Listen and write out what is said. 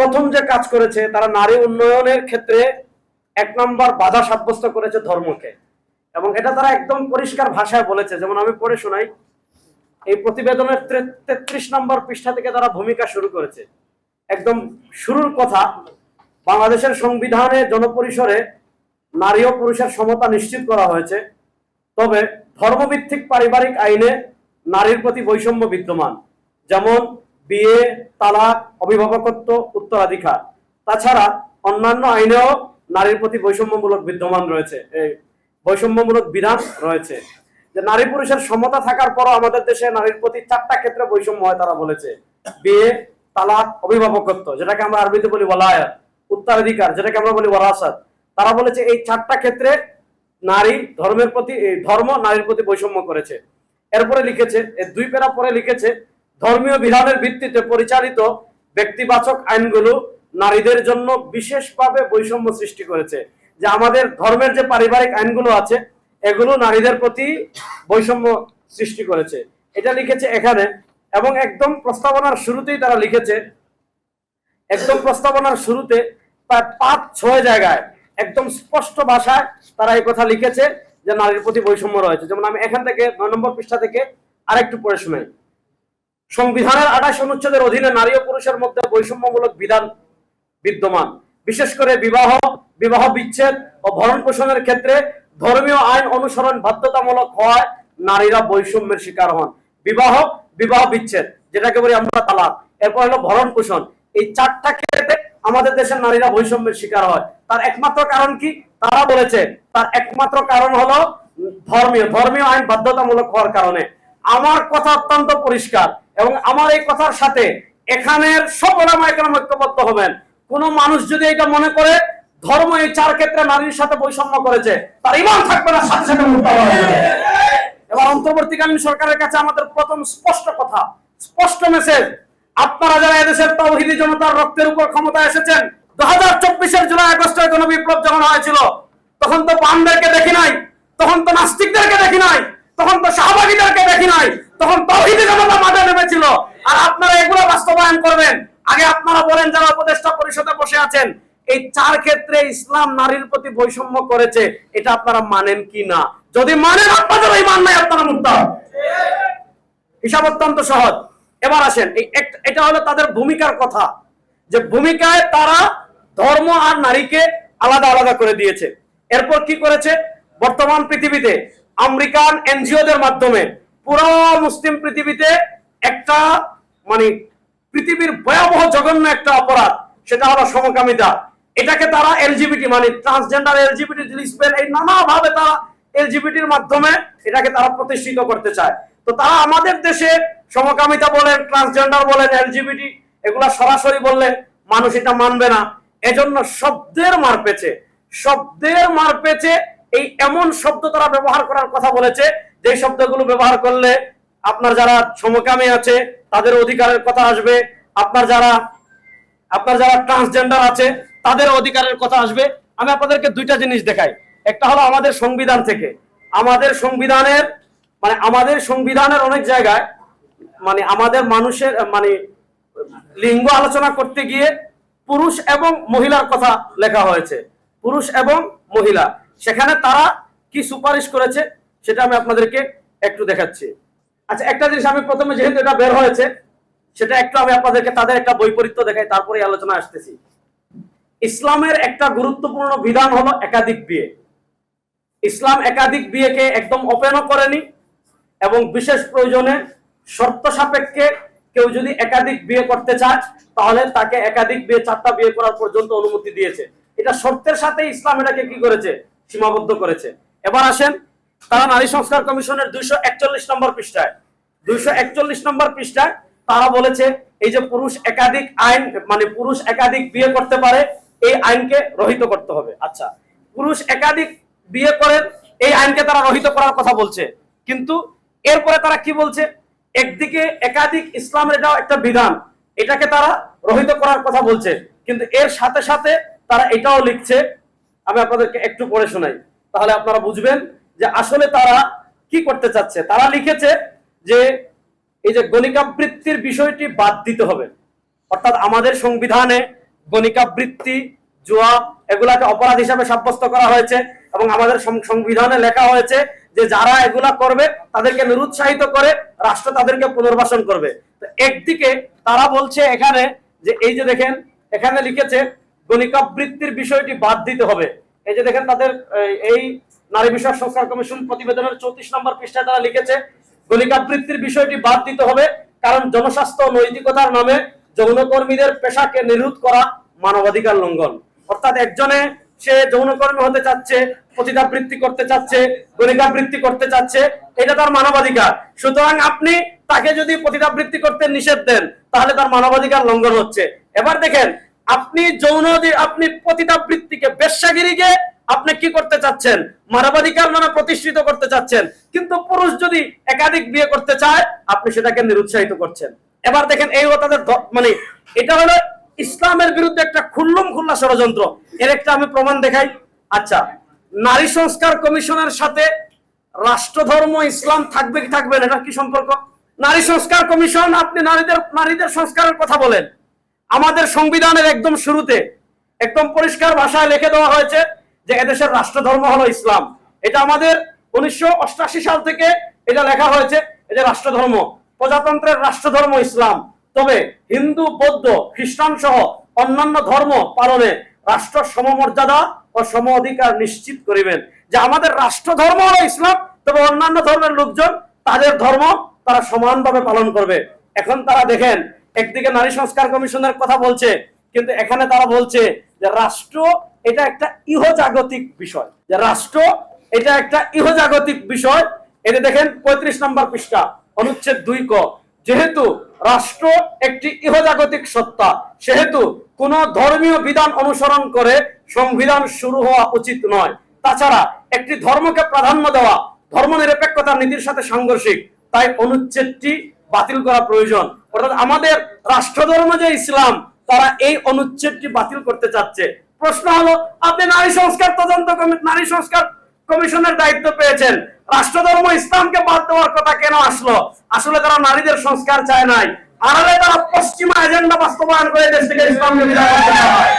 প্রথম যে কাজ করেছে, তারা নারী উন্নয়নের ক্ষেত্রে এক নম্বর বাধা সাব্যস্ত করেছে ধর্মকে। এবং এটা তারা একদম পরিষ্কার ভাষায় বলেছে। যেমন আমি পড়ে শোনাই, এই প্রতিবেদনের তেত্রিশ নম্বর পৃষ্ঠা থেকে তারা ভূমিকা শুরু করেছে। একদম শুরুর কথা, বাংলাদেশের সংবিধানে জনপরিসরে নারী ও পুরুষের সমতা নিশ্চিত করা হয়েছে। তবে ধর্মভিত্তিক পারিবারিক আইনে নারীর প্রতি বৈষম্য বিদ্যমান। যেমন বিয়ে তালাক, অভিভাবকত্ব, উত্তরাধিকার। তাছাড়া অন্যান্য আইনেও নারীর প্রতি বৈষম্যমূলক বিদ্যমান রয়েছে, এই বৈষম্যমূলক বিধান রয়েছে। যে নারী পুরুষের সমতা থাকার পরও আমাদের দেশে নারীর প্রতি চারটা ক্ষেত্রে বৈষম্য হয় তারা বলেছে। বিয়ে তালাক, অভিভাবকত্ব, যেটাকে আমরা আরবিতে বলি ওয়ালায়াত, উত্তরাধিকার, যেটাকে আমরা বলি ওয়ারাসাত, তারা বলেছে এই চারটা ক্ষেত্রে নারী ধর্মের প্রতি ধর্ম নারীর প্রতি বৈষম্য করেছে। এরপরে লিখেছে দুই পেরা পরে লিখেছে ধর্মীয় বিধানের ভিত্তিতে পরিচালিত ব্যক্তিবাচক আইনগুলো নারীদের জন্য বিশেষভাবে বৈষম্য সৃষ্টি করেছে। যে আমাদের ধর্মের যে পারিবারিক আইনগুলো আছে, এগুলো নারীদের প্রতি বৈষম্য সৃষ্টি করেছে। এটা লিখেছে এখানে এবং একদম প্রস্তাবনার শুরুতেই তারা লিখেছে, একদম প্রস্তাবনার শুরুতে প্রায় পাঁচ, ছয় জায়গায় একদম স্পষ্ট ভাষায় তারা এই কথা লিখেছে যে নারীর প্রতি বৈষম্য রয়েছে। যেমন আমি এখান থেকে নয় নম্বর পৃষ্ঠা থেকে আরেকটু পড়ে শুনাই। সংবিধানের আঠাশ অনুচ্ছেদের অধীনে নারী ও পুরুষের মধ্যে বৈষম্যমূলক বিধান বিদ্যমান। বিশেষ করে বিবাহ বিবাহ বিচ্ছেদ ও ভরণ পোষণের ক্ষেত্রে ধর্মীয় আইন অনুসরণ বাধ্যতামূলক হওয়ায় নারীরা বৈষম্যের শিকার হন। বিবাহ বিবাহ বিচ্ছেদ, যেটাকে বলি আমরা তালাক, এরপর হলো ভরণ পোষণ এই চারটা ক্ষেত্রে আমাদের দেশের নারীরা বৈষম্যের শিকার হয়। তার একমাত্র কারণ কি? তারা বলেছে, তার একমাত্র কারণ হলো ধর্মীয়। ধর্মীয় আইন বাধ্যতামূলক হওয়ার কারণে। আমার কথা অত্যন্ত পরিষ্কার। এবং আমার এই কথার সাথে এখানের সব ওলামা একরাম ঐক্যবদ্ধ হবেন কোন মানুষ যদি এটা মনে করে, ধর্ম এই চার ক্ষেত্রে নারীর সাথে বৈষম্য করেছে, তার ইমান থাকবে না সাথে সাথে। এবার অন্তর্বর্তীকালীন সরকারের কাছে আমাদের প্রথম স্পষ্ট কথা, স্পষ্ট মেসেজ আপনারা যারা এদেশের তৌহিদি জনতার রক্তের উপর ক্ষমতা এসেছেন দু হাজার চব্বিশের জুলাই আগস্টের কোন বিপ্লব যখন হয়েছিল, তখন তো বামদেরকে দেখি নাই, তখন তো নাস্তিকদেরকে দেখি নাই, তখন তো শাহবাগীদেরকে দেখি নাই তখন তৌহিদি জনতা মাঠে নেমেছিল। আর আপনারা এগুলো বাস্তবায়ন করবেন। আগে আপনারা বলেন যারা উপদেষ্টা পরিষদে বসে আছেন, এই চার ক্ষেত্রে ইসলাম নারীর প্রতি বৈষম্য করেছে, এটা আপনারা মানেন কি না? যদি মানেন, আপনাদের এই মান নাই, আপনারা মুক্ত হিসাব অত্যন্ত সহজ। এবার আসেন এটা হলো তাদের ভূমিকার কথা। যে ভূমিকায় তারা ধর্ম আর নারীকে আলাদা আলাদা করে দিয়েছে। এরপর কি করেছে? বর্তমান পৃথিবীতে আমেরিকান এনজিওদের মাধ্যমে পুরো মুসলিম পৃথিবীতে একটা মানে পৃথিবীর ভয়াবহ জঘন্য একটা অপরাধ, সেটা হলো সমকামিতা। এটাকে তারা এলজিবিটি মানে ট্রান্সজেন্ডার এলজিবিটি লিসবেন এই নানা ভাবে তারা এলজিবিটির মাধ্যমে এটাকে তারা প্রতিষ্ঠিত করতে চায়। তো তারা আমাদের দেশে সমকামিতা বলেন ট্রান্সজেন্ডার বলেন, এলজিবিটি, এগুলা সরাসরি বললে মানুষ এটা মানবে না। এজন্য শব্দের মার পেছে। শব্দের মার পেছে, এই এমন শব্দ তারা ব্যবহার করার কথা বলেছে যে শব্দগুলো ব্যবহার করলে আপনার যারা সমকামী আছে, তাদের অধিকারের কথা আসবে। আপনার যারা আপনার যারা ট্রান্সজেন্ডার আছে, তাদের অধিকারের কথা আসবে। আমি আপনাদেরকে দুইটা জিনিস দেখাই। একটা হলো আমাদের সংবিধান থেকে। আমাদের সংবিধানের মানে আমাদের সংবিধানের অনেক জায়গায় মানে আমাদের মানুষের মানে লিঙ্গ আলোচনা করতে গিয়ে পুরুষ এবং মহিলার কথা লেখা হয়েছে। পুরুষ এবং মহিলা। সেখানে তারা কি সুপারিশ করেছে? সেটা আমি আপনাদেরকে একটু দেখাচ্ছি। আচ্ছা একটা জিনিস আমি প্রথমে যেহেতু এটা বের হয়েছে, সেটা একটু আমি আপনাদেরকে তাদের একটা বৈপরীত্য দেখাই তারপরে আলোচনা আসতেছি। ইসলামের একটা গুরুত্বপূর্ণ বিধান হলো একাধিক বিয়ে। ইসলাম একাধিক বিয়েকে একদম ওপেনও করেনি এবং বিশেষ প্রয়োজনে শর্ত সাপেক্ষে কেউ যদি একাধিক বিয়ে করতে চায়, তাহলে তাকে একাধিক বিয়ে, চারটা বিয়ে করার পর্যন্ত অনুমতি দিয়েছে। এটা শর্তের সাথে ইসলাম এটাকে কি করেছে? সীমাবদ্ধ করেছে। এবার আসেন তারা নারী সংস্কার কমিশনের দুইশো একচল্লিশ নম্বর পৃষ্ঠায়, দুইশো একচল্লিশ নম্বর পৃষ্ঠায় তারা বলেছে, এই যে পুরুষ একাধিক আইন মানে পুরুষ একাধিক বিয়ে করতে পারে, এই আইনকে রহিত করতে হবে। আচ্ছা পুরুষ একাধিক বিয়ে করেন, এই আইনকে তারা রহিত করার কথা বলছে। কিন্তু এরপরে তারা কি বলছে? একদিকে একাধিক ইসলামের এটাও একটা বিধান, এটাকে তারা রহিত করার কথা বলছে। কিন্তু এর সাথে সাথে তারা এটাও লিখছে, আমি আপনাদেরকে একটু পড়ে শোনাই, তাহলে আপনারা বুঝবেন যে আসলে তারা কি করতে চাচ্ছে? তারা লিখেছে যে এই যে গণিকাবৃত্তির বিষয়টি বাদ দিতে হবে। অর্থাৎ আমাদের সংবিধানে গণিকাবৃত্তি, জুয়া এগুলাকে অপরাধ হিসাবে সাব্যস্ত করা হয়েছে এবং আমাদের সংবিধানে লেখা হয়েছে যে যারা এগুলা করবে তাদেরকে নিরুৎসাহিত করে রাষ্ট্র তাদেরকে পুনর্বাসন করবে। একদিকে তারা বলছে এখানে যে এই যে দেখেন, এখানে লিখেছে গণিকাবৃত্তির বিষয়টি বাদ দিতে হবে। এই যে দেখেন তাদের, এই নারী বিষয়ক সংস্কার কমিশন প্রতিবেদনের চৌত্রিশ নম্বর পৃষ্ঠায় তারা লিখেছে গণিকাবৃত্তির বিষয়টি বাদ দিতে হবে, কারণ জনস্বাস্থ্য নৈতিকতার নামে যৌনকর্মীদের পেশাকে নিরোধ করা মানবাধিকার লঙ্ঘন। অর্থাৎ একজনে সে যৌনকর্মী হতে চাচ্ছে পতিতাবৃত্তি করতে চাচ্ছে গণিকাবৃত্তি করতে চাচ্ছে, এটা তার মানবাধিকার। সুতরাং আপনি তাকে যদি পতিতাবৃত্তি করতে নিষেধ দেন, তাহলে তার মানবাধিকার লঙ্ঘন হচ্ছে। এবার দেখেন, আপনি যৌন আপনি পতিতাবৃত্তিকে বেশ্যাগিরিকে আপনি কি করতে চাচ্ছেন? মানবাধিকার নামে প্রতিষ্ঠিত করতে চাচ্ছেন। কিন্তু পুরুষ যদি একাধিক বিয়ে করতে চায়, আপনি সেটাকে নিরুৎসাহিত করছেন। এবার দেখেন এই তাদের মানে এটা হলো ইসলামের বিরুদ্ধে একটা খুল্লুম খুল্লা ষড়যন্ত্র। এর একটা আমি প্রমাণ দেখাই। আচ্ছা নারী সংস্কার কমিশনের সাথে রাষ্ট্রধর্ম, ইসলাম থাকবে কি থাকবে না, এটা কি সম্পর্ক? নারী সংস্কার কমিশন, আপনি নারীদের নারীদের সংস্কারের কথা বলেন। আমাদের সংবিধানের একদম শুরুতে, একদম পরিষ্কার ভাষায় লিখে দেওয়া হয়েছে যে এদেশের রাষ্ট্রধর্ম হলো ইসলাম। এটা আমাদের উনিশশো সাল থেকে এটা লেখা হয়েছে, এই যে রাষ্ট্রধর্ম। প্রজাতন্ত্রের রাষ্ট্রধর্ম ইসলাম। তবে হিন্দু, বৌদ্ধ, খ্রিস্টান সহ অন্যান্য ধর্ম পালনে রাষ্ট্র সমমর্যাদা ও সম অধিকার নিশ্চিত করিবেন। যে আমাদের রাষ্ট্রধর্ম হলো ইসলাম, তবে অন্যান্য ধর্মের লোকজন তাদের ধর্ম তারা সমানভাবে পালন করবে। এখন তারা দেখেন, একদিকে নারী সংস্কার কমিশনের কথা বলছে, কিন্তু এখানে তারা বলছে যে রাষ্ট্র এটা একটা ইহজাগতিক বিষয়। যে রাষ্ট্র, এটা একটা ইহজাগতিক বিষয়। এটা দেখেন পঁয়ত্রিশ নম্বর পৃষ্ঠা, অনুচ্ছেদ দুই ক। যেহেতু রাষ্ট্র একটি ইহজাগতিক সত্তা, সেহেতু কোন ধর্মীয় বিধান অনুসরণ করে সংবিধান শুরু হওয়া উচিত নয়। তাছাড়া একটি ধর্মকে প্রাধান্য দেওয়া ধর্ম ধর্মনিরপেক্ষতার নীতির সাথে সাংঘর্ষিক, তাই অনুচ্ছেদটি বাতিল করা প্রয়োজন। অর্থাৎ আমাদের রাষ্ট্রধর্ম যে ইসলাম, তারা এই অনুচ্ছেদটি বাতিল করতে চাচ্ছে। প্রশ্ন হলো, আপনি নারী সংস্কার তদন্ত নারী সংস্কার কমিশনের দায়িত্ব পেয়েছেন। রাষ্ট্রধর্ম ইসলামকে বাদ দেওয়ার কথা কেন আসলো? আসলে তারা নারীদের সংস্কার চায় নাই। আড়ালে তারা পশ্চিমা এজেন্ডা বাস্তবায়ন করে দেশ থেকে ইসলামকে বিদায় করতে চায়।